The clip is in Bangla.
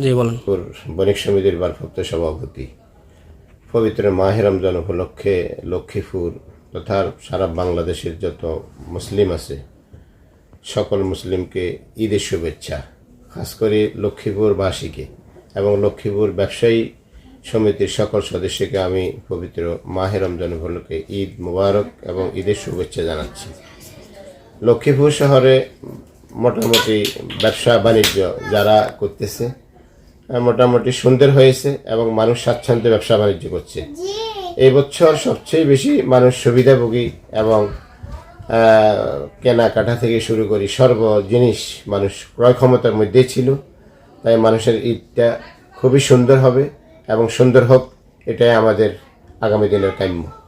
জি, বলেন। বণিক সমিতির ভারপ্রাপ্ত সভাপতি। পবিত্র মাহে রমজান উপলক্ষে লক্ষ্মীপুর তথা সারা বাংলাদেশের যত মুসলিম আছে, সকল মুসলিমকে ঈদের শুভেচ্ছা, খাস করে লক্ষ্মীপুরবাসীকে এবং লক্ষ্মীপুর ব্যবসায়ী সমিতির সকল সদস্যকে আমি পবিত্র মাহে রমজান উপলক্ষে ঈদ মুবারক এবং ঈদের শুভেচ্ছা জানাচ্ছি। লক্ষ্মীপুর শহরে মোটামুটি ব্যবসা বাণিজ্য যারা করতেছে মোটামুটি সুন্দর হয়েছে এবং মানুষ স্বাচ্ছন্দ্যে ব্যবসা বাণিজ্য করছে। এই বছর সবচেয়ে বেশি মানুষ সুবিধাভোগী এবং কেনাকাটা থেকে শুরু করি সর্ব জিনিস মানুষ ক্রয় ক্ষমতার মধ্যেই ছিল। তাই মানুষের ঈদটা খুবই সুন্দর হবে এবং সুন্দর হোক, এটাই আমাদের আগামী দিনের কাম্য।